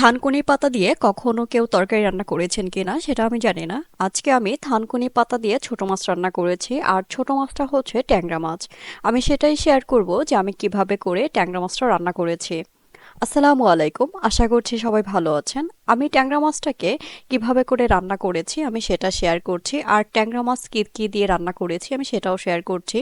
থানকুনি পাতা দিয়ে কখনো কেউ তরকারি রান্না করেছেন কিনা সেটা আমি জানি না। আজকে আমি থানকুনি পাতা দিয়ে ছোট মাছ রান্না করেছি আর ছোট মাছটা হচ্ছে ট্যাংরা মাছ। আমি সেটাই শেয়ার করব যে আমি কীভাবে করে ট্যাংরা মাছটা রান্না করেছি। আসসালামু আলাইকুম। আশা করছি সবাই ভালো আছেন। আমি ট্যাংরা মাছটাকে কীভাবে করে রান্না করেছি আমি সেটা শেয়ার করছি। আর ট্যাংরা মাছ কী কী দিয়ে রান্না করেছি আমি সেটাও শেয়ার করছি।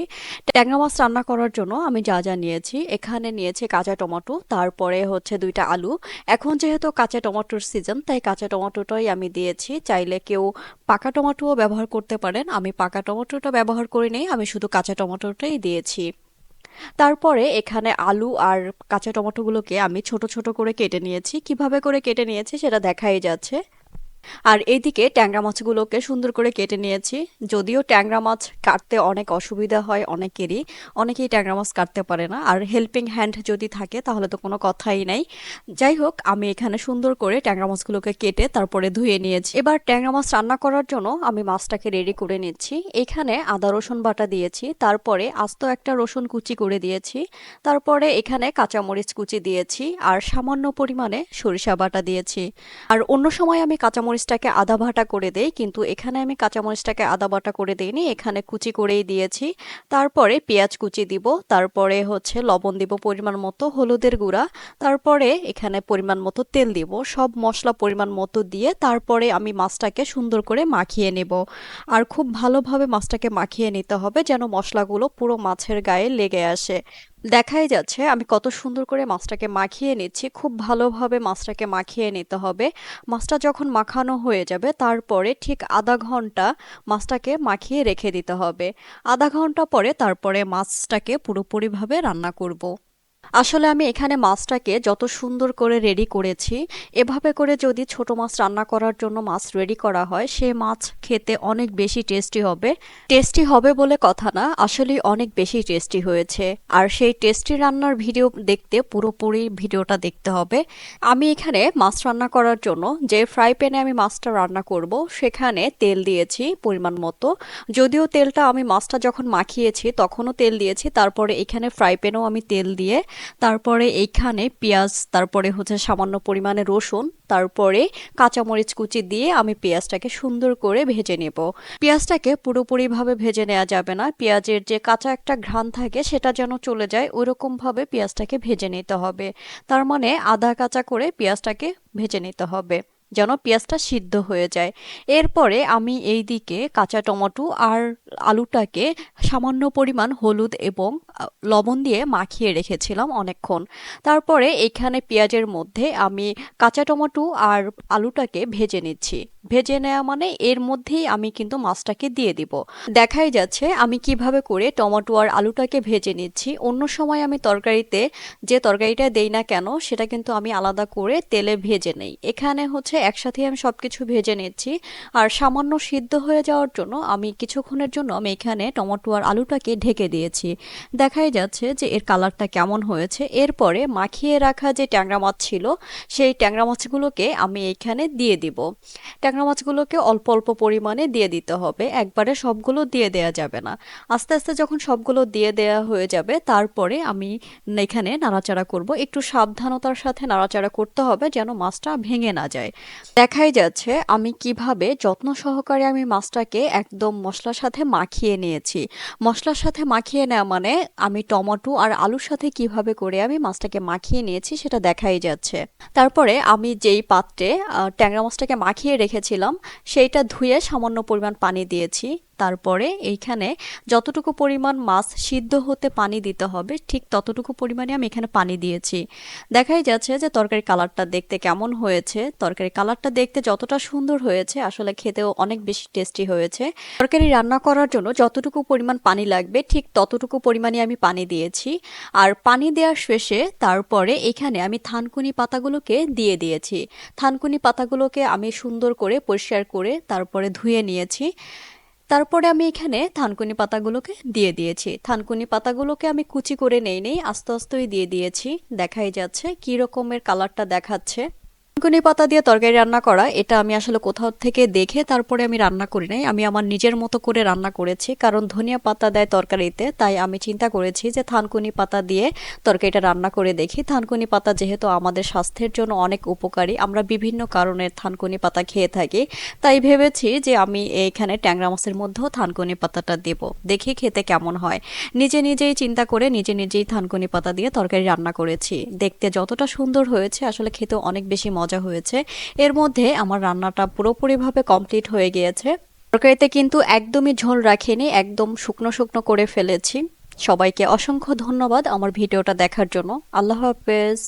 ট্যাংরা মাছ রান্না করার জন্য আমি যা যা নিয়েছি, এখানে নিয়েছি কাঁচা টমেটো, তারপরে হচ্ছে দুইটা আলু। এখন যেহেতু কাঁচা টমেটোর সিজন তাই কাঁচা টমেটোটাই আমি দিয়েছি। চাইলে কেউ পাকা টমেটোও ব্যবহার করতে পারেন। আমি পাকা টমেটোটা ব্যবহার করি নেই, আমি শুধু কাঁচা টমেটোটাই দিয়েছি। তারপরে এখানে আলু আর কাঁচা টমেটোগুলোকে আমি ছোট ছোট করে কেটে নিয়েছি। কীভাবে করে কেটে নিয়েছি সেটা দেখাই যাচ্ছে। আর এইদিকে ট্যাংরা মাছগুলোকে সুন্দর করে কেটে নিয়েছি। যদিও ট্যাংরা মাছ কাটতে অনেক অসুবিধা হয় অনেকেরই, অনেকেই ট্যাংরা মাছ কাটতে পারে না। আর হেল্পিং হ্যান্ড যদি থাকে, তাহলে তো কোনো কথাই নাই। যাই হোক, আমি এখানে সুন্দর করে ট্যাংরা মাছগুলোকে কেটে তারপরে ধুয়ে নিয়েছি। এবার ট্যাংরা মাছ রান্না করার জন্য আমি মাছটাকে রেডি করে নিচ্ছি। এখানে আদা, রসুন বাটা দিয়েছি। তারপরে আস্ত একটা রসুন কুচি করে দিয়েছি। তারপরে এখানে কাঁচামরিচ কুচি দিয়েছি। আর সামান্য পরিমাণে সরিষা বাটা দিয়েছি। আর অন্য সময় আমি কাঁচামরিচ মরিচটাকে আদা ভাটা করে দেই, কিন্তু এখানে আমি কাঁচামরিচটাকে আদা বাটা করে দিইনি, এখানে কুচি করেই দিয়েছি। তারপরে পেঁয়াজ কুচি দিব, তারপরে হচ্ছে লবণ দিব পরিমাণ মতো, হলুদের গুঁড়া, তারপরে এখানে পরিমাণ মতো তেল দিব, সব মশলা পরিমাণ মতো দিয়ে তারপরে আমি মাছটাকে সুন্দর করে মাখিয়ে নেব। আর খুব ভালোভাবে মাছটাকে মাখিয়ে নিতে হবে যেন মশলাগুলো পুরো মাছের গায়ে লেগে আসে। দেখাই যাচ্ছে, আমি কত সুন্দর করে মাছটাকে মাখিয়ে নিচ্ছি, খুব ভালোভাবে মাছটাকে মাখিয়ে নিতে হবে মাছটা যখন মাখানো হয়ে যাবে, তারপরে ঠিক আধা ঘণ্টা মাছটাকে মাখিয়ে রেখে দিতে হবে আধা ঘণ্টা পরে তারপরে মাছটাকে পুরোপুরিভাবে রান্না করব। আসলে আমি এখানে মাছটাকে যত সুন্দর করে রেডি করেছি, এভাবে করে যদি ছোট মাছ রান্না করার জন্য মাছ রেডি করা হয়, সে মাছ খেতে অনেক বেশি টেস্টি হবে। টেস্টি হবে বলে কথা না আসলে অনেক বেশি টেস্টি হয়েছে। আর সেই টেস্টি রান্নার ভিডিও দেখতে, পুরোপুরি ভিডিওটা দেখতে হবে। আমি এখানে মাছ রান্না করার জন্য যে ফ্রাই প্যানে আমি মাছটা রান্না করব, সেখানে তেল দিয়েছি পরিমাণ মতো। যদিও তেলটা আমি মাছটা যখন মাখিয়েছি, তখনও তেল দিয়েছি, তারপরে এখানে ফ্রাই প্যানেও আমি তেল দিয়ে তারপরে এইখানে পেঁয়াজ, তারপরে হচ্ছে সামান্য পরিমাণে রসুন, তারপরে কাঁচামরিচ কুচি দিয়ে আমি পেঁয়াজটাকে সুন্দর করে ভেজে নেব। পেঁয়াজটাকে পুরোপুরিভাবে ভেজে নেওয়া যাবে না। পেঁয়াজের যে কাঁচা একটা ঘ্রাণ থাকে সেটা যেন চলে যায়, ওরকমভাবে পেঁয়াজটাকে ভেজে নিতে হবে। তার মানে আধা কাঁচা করে পেঁয়াজটাকে ভেজে নিতে হবে। যেন পেঁয়াজটা সিদ্ধ হয়ে যায়। এরপরে আমি এই দিকে কাঁচা টমেটো আর আলুটাকে সামান্য পরিমাণ হলুদ এবং লবণ দিয়ে মাখিয়ে রেখেছিলাম অনেকক্ষণ। তারপরে এখানে পেঁয়াজের মধ্যে আমি কাঁচা টমেটো আর আলুটাকে ভেজে নিচ্ছি। ভেজে নেওয়া মানে এর মধ্যেই আমি কিন্তু মাছটাকে দিয়ে দিব। দেখাই যাচ্ছে আমি কীভাবে করে টমেটো আর আলুটাকে ভেজে নিচ্ছি। অন্য সময় আমি তরকারিতে যে তরকারিটা দেই না কেন, সেটা কিন্তু আমি আলাদা করে তেলে ভেজে নেই। এখানে হচ্ছে একসাথে আমি সব কিছু ভেজে নিচ্ছি। আর সামান্য সিদ্ধ হয়ে যাওয়ার জন্য আমি কিছুক্ষণের জন্য আমি এখানে টমেটো আর আলুটাকে ঢেকে দিয়েছি। দেখাই যাচ্ছে যে এর কালারটা কেমন হয়েছে। এরপরে মাখিয়ে রাখা যে ট্যাংরা মাছ ছিল, সেই ট্যাংরা মাছগুলোকে আমি এখানে দিয়ে দিব। ট্যাংরা মাছগুলোকে অল্প অল্প পরিমাণে দিয়ে দিতে হবে। একবারে সবগুলো দিয়ে দেয়া যাবে না। আস্তে আস্তে যখন সবগুলো দিয়ে দেয়া হয়ে যাবে, তারপরে আমি এখানে নাড়াচাড়া করব। একটু সাবধানতার সাথে নাড়াচাড়া করতে হবে যেন মাছটা ভেঙে না যায়। দেখাই যাচ্ছে আমি কীভাবে যত্ন সহকারে আমি মাছটাকে একদম মশলার সাথে মাখিয়ে নিয়েছি। মশলার সাথে মাখিয়ে নেওয়া মানে আমি টমেটো আর আলুর সাথে কীভাবে করে আমি মাছটাকে মাখিয়ে নিয়েছি সেটা দেখাই যাচ্ছে। তারপরে আমি যেই পাত্রে ট্যাংরা মাছটাকে মাখিয়ে রেখেছিলাম সেইটা ধুয়ে সামান্য পরিমাণ পানি দিয়েছি। তারপরে এইখানে যতটুকু পরিমাণ মাছ সিদ্ধ হতে পানি দিতে হবে, ঠিক ততটুকু পরিমাণে আমি এখানে পানি দিয়েছি। দেখাই যাচ্ছে যে তরকারি কালারটা দেখতে কেমন হয়েছে। তরকারি কালারটা দেখতে যতটা সুন্দর হয়েছে, আসলে খেতেও অনেক বেশি টেস্টি হয়েছে। তরকারি রান্না করার জন্য যতটুকু পরিমাণ পানি লাগবে, ঠিক ততটুকু পরিমাণে আমি পানি দিয়েছি। আর পানি দেওয়ার শেষে তারপরে এখানে আমি থানকুনি পাতাগুলোকে দিয়ে দিয়েছি। থানকুনি পাতাগুলোকে আমি সুন্দর করে পরিষ্কার করে তারপরে ধুয়ে নিয়েছি। তারপরে আমি এখানে থানকুনি পাতাগুলোকে দিয়ে দিয়েছি। থানকুনি পাতাগুলোকে আমি কুচি করে নেই নেই, আস্তে আস্তেই দিয়ে দিয়েছি। দেখাই যাচ্ছে কী রকমের কালারটা দেখাচ্ছে। থানকুনি পাতা দিয়ে তরকারি রান্না করা, এটা আমি আসলে কোথাও থেকে দেখে তারপরে আমি রান্না করি নাই। আমি আমার নিজের মতো করে রান্না করেছি, কারণ ধনিয়া পাতা দেয় তরকারিতে, তাই আমি চিন্তা করেছি যে থানকুনি পাতা দিয়ে তরকারিটা রান্না করে দেখি। থানকুনি পাতা যেহেতু আমাদের স্বাস্থ্যের জন্য অনেক উপকারী, আমরা বিভিন্ন কারণে থানকুনি পাতা খেয়ে থাকি, তাই ভেবেছি যে আমি এইখানে ট্যাংরা মাছের মধ্যেও থানকুনি পাতাটা দেব, দেখি খেতে কেমন হয়। নিজে নিজেই চিন্তা করে নিজে নিজেই থানকুনি পাতা দিয়ে তরকারি রান্না করেছি। দেখতে যতটা সুন্দর হয়েছে, আসলে খেতে অনেক বেশি মজা হয়েছে। এর মধ্যে আমার রান্নাটা পুরোপুরিভাবে কমপ্লিট হয়ে গিয়েছে। তরকারিতে কিন্তু একদমই ঝোল রাখিনি, একদম শুকনো শুকনো করে ফেলেছি। সবাইকে অসংখ্য ধন্যবাদ আমার ভিডিওটা দেখার জন্য। আল্লাহ হাফেজ।